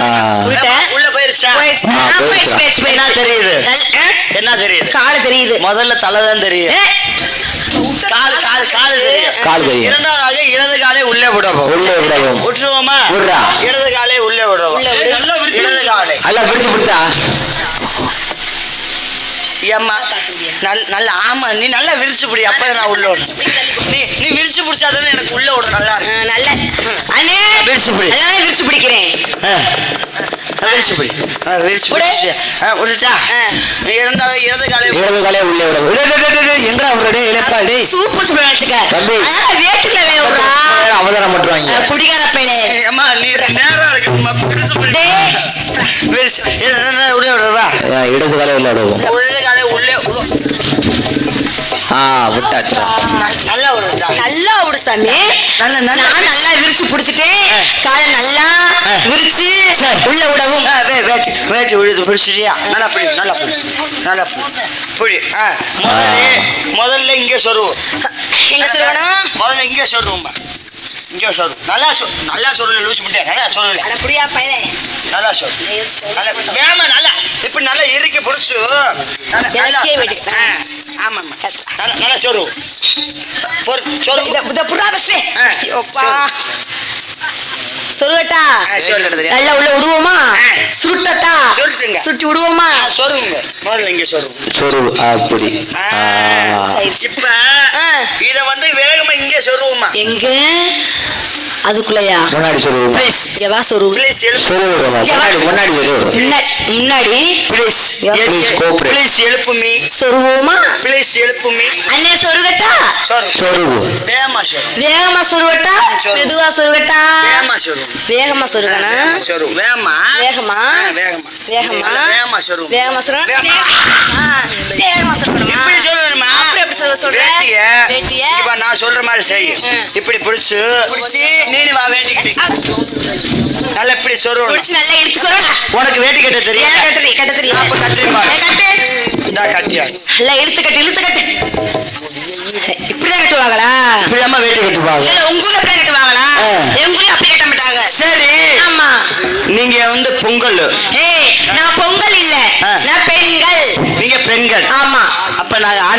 உள்ள போயிருச்சா? என்ன. தெரியுது? நல்ல-? என்ன தெரியுது? காலு தெரியுது. முதல்ல தலை தான் தெரியும். ஏ, கால் கால் கால் கால் தெரியும். இரண்டாவதாக இடது காலை உள்ளே விடவும். உள்ளே விடவும். விட்டுருவோமா? விடுறா. இடது காலை உள்ளே விடவும். இடது காலை அல்ல பிடிச்சு ஏம்மா நல்ல நல்ல ஆமா நீ நல்லா விரிச்சு பிடி அப்பதான் நான் உள்ள விடுறேன் நீ நீ விரிச்சு பிடிச்சாதானே எனக்கு உள்ள விட நல்லா நல்ல அண்ணே விரிச்சு பிடி. நல்லா விரிச்சு பிடிக்கிறேன். விரிச்சு பிடி. விரிச்சு விடு. பிடிச்சிட்டு ஆ, விட்டுட்டா ஆ. நீ இரண்டாவது இடது காலை இடது காலே உள்ளே விடவும் எங்கடா அவருடைய இழப்பா டேய். சூப்பு சுட வச்சுக்க. தம்பி. அவதாரம் பட்டுவாங்க குடிகார பையலே அம்மா நீ நேரா இருக்குமா விரிச்சு பிடி. விரிச்சு இடது காலே உள்ளே ஆ விட்டாச்சு நல்- நல்லா விடுறா நல்லா விடு சாமி. நல்ல- நல்ல- நான் நல்லா விரிச்சு பிடிச்சிட்டு. காலை நல்லா. விரிச்சு. உள்ள விடவும். ஆ, வே- வேட்டி வேட்டி விழுது பிடிச்சிட்டியா? நல்லா பிடி நல்லா பிடி நல்லா பிடி. ஆ. முதல்ல முதல்ல இங்கே சொருவு. எங்க சொல்லணும் முதல்ல இங்கே சொருவும்மா இங்கே சொரு. நல்லா சொ நல்லா சொருவில் லூச்சு விட்டேன் நல்லா அட குடியா பையலே நல்லா சொரு. நல்லா வேமா நல்லா. இப்படி நல்லா இறுக்கி பிடிச்சு நல்லா நல்லா எனக்கே வெட்டி. ஆ ஆமாம்மா நல்லா சொரு பொறு சொரு இத இத புறா பஸ் ஆ. யோப்பா சொருகட்டா ஆ, சொல்லு. நல்லா உள்ள விடுவோமா சுருட்டுங்க. சுருட்டி விடுவோமா ஆ, சொருவுங்க முதல்ல இங்கே சொருவு சொரு அப்படி. சரி. இப்ப ஆ. இத வந்து வேகமா இங்கே சொருவுமா எங்க அதுக்குள்ளயா? முன்னாடி சொரு ப்ளீஸ் எவா சொருவு. ப்ளீஸ் சொரு விடணும் முன்னாடி முன்னாடி சொரு விடணும் முன்னாடி. முன்னாடி ப்ளீஸ் Please cooperate. ப்ளீஸ் எழுப்பு மீ சொருவோமா ப்ளீஸ் எழுப்பு மீ அண்ணே சொருகட்டா? சொரு சொருவு. வேகமா சொரு வேகமா சொருகட்டா? சொரு. மெதுவா சொருகட்டா? வேகமா சொரு வேகமா சொருகனா வேகமா சொரு வேகமா? வேகமா? வேகமா. வேகமா? வேகமா சொரு வேகமா சொருக வேகமா. சொருகணுமா? இப்படி சொல்லணுமா எப்படி சொல்ல சொல்ற வேட்டிய வேட்டிய? இப்ப நான் சொல்ற மாதிரி செய். இப்படி பிடிச்சு பிடிச்சு. நீ வா வேட்டி கட்டி நல்லா இப்படி சொருவணும் பிடிச்சு நல்லா இழுத்து சொல்லலாம் உனக்கு வேட்டி கட்ட தெரியும் ஏன் கட்டுறீ கட்ட தெரியும். அப்ப கட்டு. இந்தா கட்டியாச்சு. நல்லா இழுத்து கட்டு இழுத்து கட்டு. இப்படிதான் கட்டுவாங்களா? இப்படியாம வேட்டி கட்டுவாங்க. இல்ல உங்க ஊர்ல அப்படிதான் கட்டுவாங்களா. எங்க ஊர்ல அப்படி கட்ட மாட்டாங்க. சரி. ஆமா. நீங்க வந்து பொங்கல். ஏய் நான் பொங்கல் இல்ல. நான்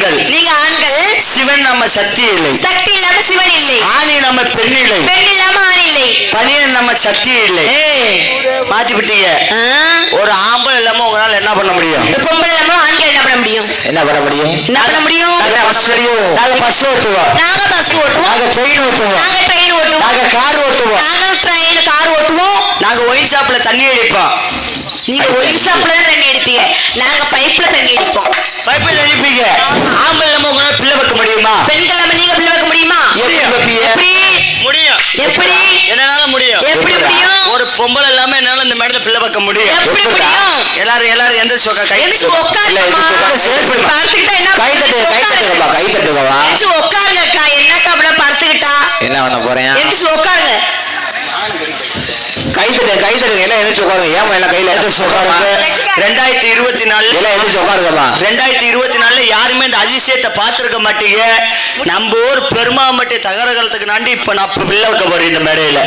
ஆண்கள். நீங்க ஆண்கள். சிவன் நம்ம சக்தி இல்லை சக்தி இல்லாம சிவன் இல்லை. ஆணி நம்ம பெண் இல்லை பெண் இல்லாம ஆண் இல்லை. பனியன் நம்ம சக்தி இல்லை மாத்தி விட்டீங்க? ஒரு ஆம்பளை இல்லாம உங்களால என்ன பண்ண முடியும்? பொம்பளை இல்லாம ஆண்கள் என்ன பண்ண முடியும்? என்ன பண்ண முடியும்? என்ன பண்ண முடியும்? நாங்க பஸ் நாங்க பஸ் ஓட்டுவோம். நாங்க பஸ் ஓட்டுவோம். நாங்க ட்ரெயின் ஓட்டுவோம். நாங்க ட்ரெயின் ஓட்டுவோம். நாங்க கார் ஓட்டுவோம். நாங்க ட்ரெயின் கார் ஓட்டுவோம். நாங்க ஒயின் ஷாப்ல தண்ணி அடிப்போம். நீங்க ஒயின் ஷாப்ல தான் தண்ணி அடிப்பீங்க. மேடல பிள்ளை வைக்க முடியும். எப்படி எப்படிடா? முடியும்? எல்லாரும் எல்லாரும் எந்த சோக்கா கை எந்திரிச்சு உட்காருங்கம்மா. உட்காரு. படுத்துக்கிட்டா என்ன கை தட்டு கை தட்டுங்கப்பா கை தட்டுங்கப்பா எந்திரிச்சு உட்காருங்கக்கா என்னக்கா அப்படியே படுத்துக்கிட்டா என்ன பண்ண போறேன் எந்திரிச்சு உட்காருங்க. கை தட்டு கை தட்டுங்க. எல்லாம் எந்திரிச்சு உட்காருங்க. ஏமா எல்லாம் கையில எந்திரிச்சு உட்காருங்க? ரெண்டாயிரத்தி இருபத்தி நாலு. எல்லாம் எந்திரிச்சு உட்காருங்கப்பா ரெண்டாயிரத்தி இருபத்தி நாலுல யாருமே இந்த அதிசயத்தை பார்த்திருக்க மாட்டீங்க. நம்ம ஊர் பெருமாமட்டி தகரகாலத்துக்கு நாண்டி இப்ப நான் பிள்ளை வைக்க போறேன் இந்த மேடையில.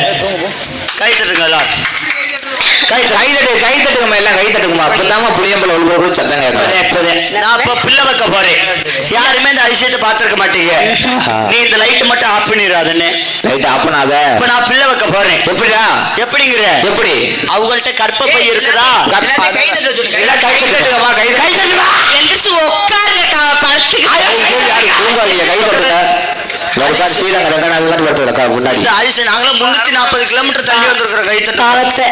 கை தட்டுங்க எல்லாரும். கை கை தட்டு கை எல்லாம் கை தட்டுங்கம்மா அப்பதாம்மா புளியம்பல சத்தம் கேட்கும். இப்பதே. நான் இப்ப பிள்ளை வைக்க போறேன். யாருமே இந்த அதிசயத்தை பார்த்திருக்க மாட்டீங்க. நீ இந்த லைட் மட்டும் ஆஃப் பண்ணிடாதன்னு ரைட் அப்பனாத இப்ப நான் பிள்ளை வைக்க போறேன். எப்படிடா? எப்படிங்கிற? எப்படி? அவங்கள்ட்ட கற்பப்பை இருக்குதா? கற்ப- கை தட்ட சொல்லு. கை கை கை தட்டுமா எந்திரிச்சு உட்காருங்கக்கா படுத்துக்கிட்டா தூங்காதீங்க கை தட்டுங்க. முன்னாடி. நாங்களும் முன்னூத்தி நாற்பது கிலோமீட்டர் தள்ளி வந்திருக்கிறோம் கை தட்ட காலத்தை.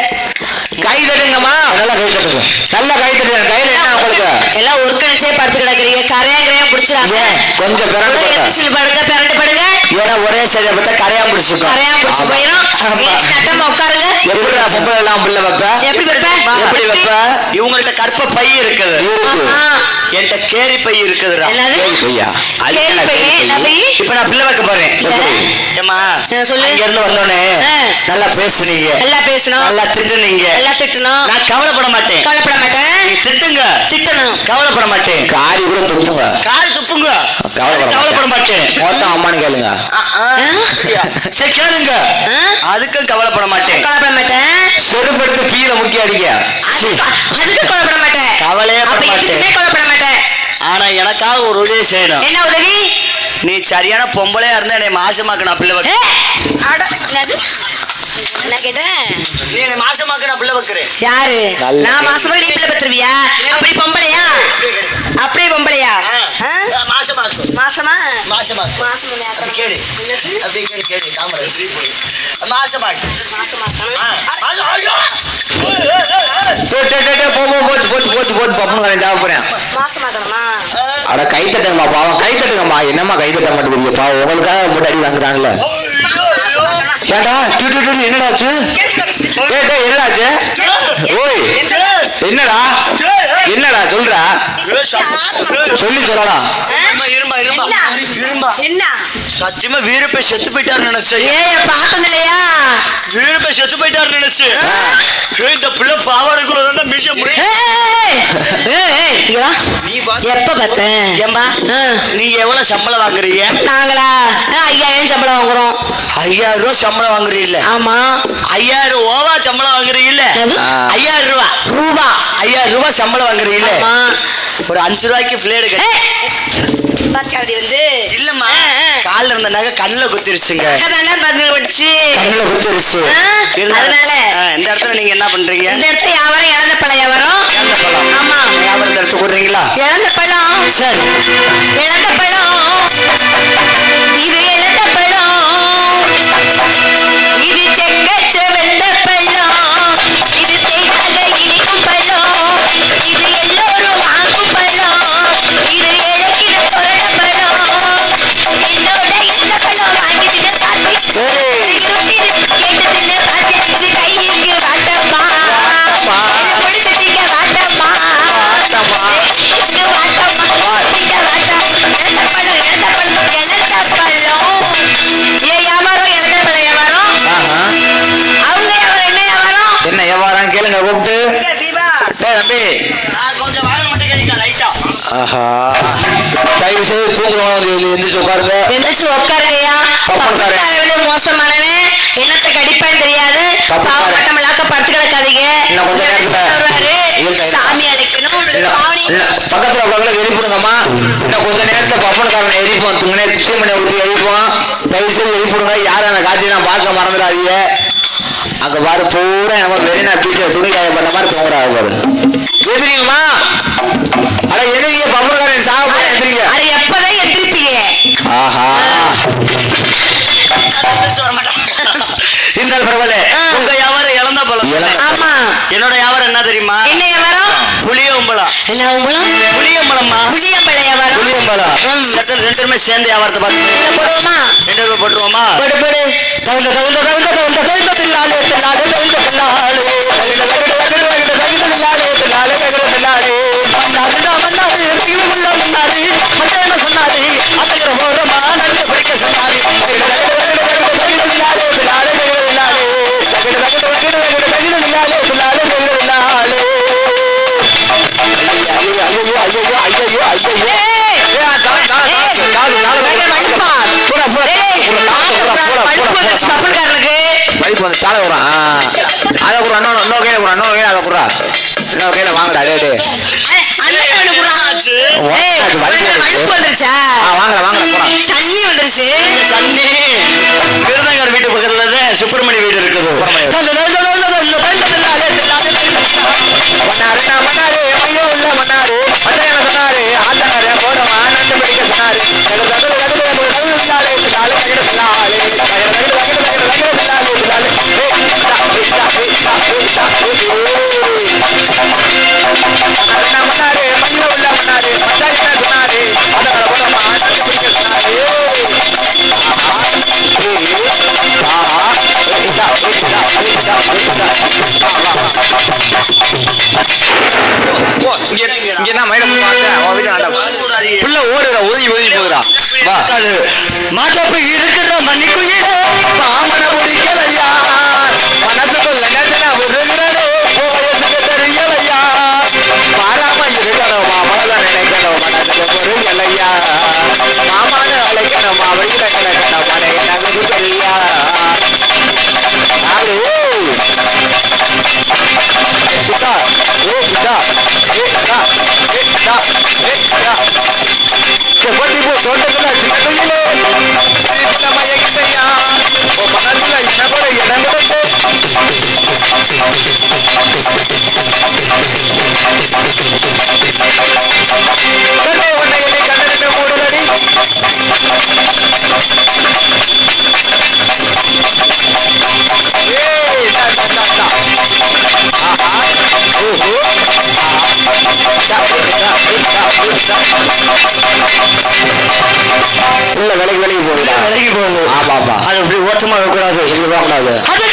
கை தட்டுங்கம்மா. நல்லா கை தட்டுங்க. நல்லா கை தட்டுங்க. கையில என்ன உங்களுக்கு எல்லாம் ஒரு கணச்சே படுத்து கிடக்குறீங்க. கரையா கரையா பிடிச்சிடாங்க கொஞ்சம் படுங்க எந்திரிச்சு படுங்க பிறண்டு படுங்க. ஏன்னா ஒரே பார்த்தா கரையா பிடிச்சிருக்கோம். கரையா பிடிச்சு போயிடும் நட்டமா உட்காருங்க. எல்லாம் பிள்ளை வைப்ப? எப்படி வைப்ப? எப்படி வைப்ப? இவங்கள்ட்ட கற்ப பை இருக்குது. என்கிட்ட கேரி பை இருக்குதுடா. என்னது? கேரி பையா? இப்ப நான் பிள்ளை வைக்க ஏமா சொல்லு. அங்க இருந்து வந்தோடனே ஆ. நல்லா பேசுனீங்க. நல்லா பேசணும் நல்லா திட்டுனீங்க. நல்லா திட்டணும் நான் கவலைப்பட மாட்டேன். கவலைப்பட மாட்டேன். திட்டுங்க. திட்டு துப்பணும் கவலைப்பட மாட்டேன். காரி கூட துப்புங்க. காரி துப்புங்க. கவலைப்பட கவலைப்பட மாட்டேன். மொத்தம் அம்மானு கேளுங்க. சரி கேளுங்க? அதுக்கும் கவலைப்பட மாட்டேன். கவலைப்பட மாட்டேன். செருப்படுத்து கீழே முக்கிய அடிக்க அதுக்கு கவலைப்பட மாட்டேன். கவலையே பட மாட்டேன். கவலைப்பட மாட்டேன். ஆனா எனக்காக ஒரு உதவி செய்யணும். என்ன உதவி? நீ சரியான பொம்பளையா இருந்தா என்னை மாசமாக்கணும் பிள்ளை நீ என்னை மாசமாக்கணும் பிள்ளை வைக்கிறேன் யாரு நான் மாசமா நீ பிள்ளை பெற்றுருவியா அப்படி பொம்பளையா அப்படியே பொம்பளையா ஆ? மாசமாக்கு மாசமா மாசமாக்கு மாசம் அப்படி கேளு அப்படி கேளு கேளு காமராஜ் மாசமாக்கு மாசமாக்கணும் ஆ, மாசம் ஐயோ! ஏய், ஏய், ஏய், ஏய். டே, டே, டே, டே, போ போ போச்சு போச்சு போச்சு போச்சு பப்பனு காரன் ஜாப போறேன் மாசமாக்கணுமா அட கை தட்டுங்கம்மா பாவம். கை தட்டுங்கம்மா என்னம்மா கை தட்ட மாட்டேங்கிறீங்க பாவம் உங்களுக்காக போட்டு அடி வாங்குறாங்கல்ல. ஏண்டா டூ டூ டூ என்னடாச்சு டேய் டேய் என்னடாச்சு ஓய் என்னடா? என்னடா சொல்றா? சொல்லி சொல்லடா. என்ன? சத்தியமா வீரப்பை செத்து போயிட்டாரு நினைச்சேன். ஏய் பார்த்தது இல்லையா வீரப்பை செத்து போயிட்டாரு நினைச்சேன். ஏய், இந்த பிள்ளை பாவாடைக்குள்ள முடியும் வா. நீ வா. எப்ப பார்த்தேன். நீங்க எவ்வளவு சம்பளம் வாங்குறீங்க? நாங்களா? ஆ, ஐயாயிரம் சம்பளம் வாங்குறோம். ஐயாயிரம் ரூபாய் சம்பளம் வாங்குறீல்ல ஆமா. ஐயாயிரம் ஓவா சம்பளம்? ஆ. ஐயாயிரம் ரூபா. ரூபா. ஐயாயிரம் ரூபாய் சம்பளம் வாங்குறீல்ல ஆமா. ஒரு அஞ்சு ரூபாய்க்கு பிளேடு பாச்சாடி வந்து. இல்லம்மா. கால்ல இருந்த நகை கண்ணுல குத்திருச்சுங்க. அதானே பதினேழு படிச்சு கண்ணில் குத்திருச்சு. அதனால இந்த இடத்துல நீங்க என்ன பண்றீங்க? இந்த இடத்துல வியாபாரம் இழந்த பழம் பழம். ஆமா. வியாபாரத்தை எடுத்து கொடுறீங்களா? இழந்த பழம். சரி. இழந்த பழம். இது இழந்த பழம். இது செக்க செவந்த பழம். இது தயவு செய்து தூங்குறவங்க எந்திரிச்சு உட்காருங்க. மோசமானவன் என்னத்தை கடிப்பான்னு தெரியாது. பப்பக்காரன். பாவப்பட்டமலாக்க படுத்து கிடக்காதீங்க இன்னும் கொஞ்ச நேரத்துல. சாமி அழைக்கணும். பக்கத்துல உட்காந்து எழுப்பிடுங்கம்மா இன்னும் கொஞ்ச நேரத்துல பப்பனக்காரனை எரிப்போம். துங்கனே திசைமனை ஊற்றி எரிப்போம். தயவு செய்து எழுப்பிடுங்க யாரும் அந்த நான் பார்க்க மறந்துடாதீங்க. அங்க பாரு பூரா நம்ம வெறினா பீச்சை துணி காய பண்ண மாதிரி தூங்குறாங்க பாரு. எதிரிங்கம்மா என்ன உங்களும் புளியம்பழம்மா. புளியம்பழ வியாபாரம் புளியம்பழம் ரெண்டு பேருமே சேர்ந்து வியாபாரத்தை பார்த்து போடுவோமா? ரெண்டு ரூபாய் போட்டுருவோமா? போடு போடு. தகுந்த தகுந்த தகுந்த தகுந்த தகுந்த பின்னாலே பின்னாலே தகுந்த பின்னாலே. தகுந்த தகுந்த பின்னாலே பைப் வந்து தாழ வரும். அதை கூட இன்னொரு இன்னொரு கையில கூட இன்னொரு கையில அதை கூட இன்னொரு கையில வாங்கடா டே டே வீட்டு பக்கத்துல சுப்பிரமணி வீடு இருக்குது. ஆத்தனாரு போறோம் ஆனந்த படிக்க சொன்னாரு மாதாப்பு இருக்குதோ மணிக்குயிலே பாமர ஒழிக்கலையா மனசுக்குள்ள கண்ணில விழுந்ததோ போயசுக்கு தெரியலையா பாராம இருக்கணும் மனதை நினைக்கணும் மனசுக்கு புரியலையா உள்ள விலைக்கு விலைக்கு போகுதா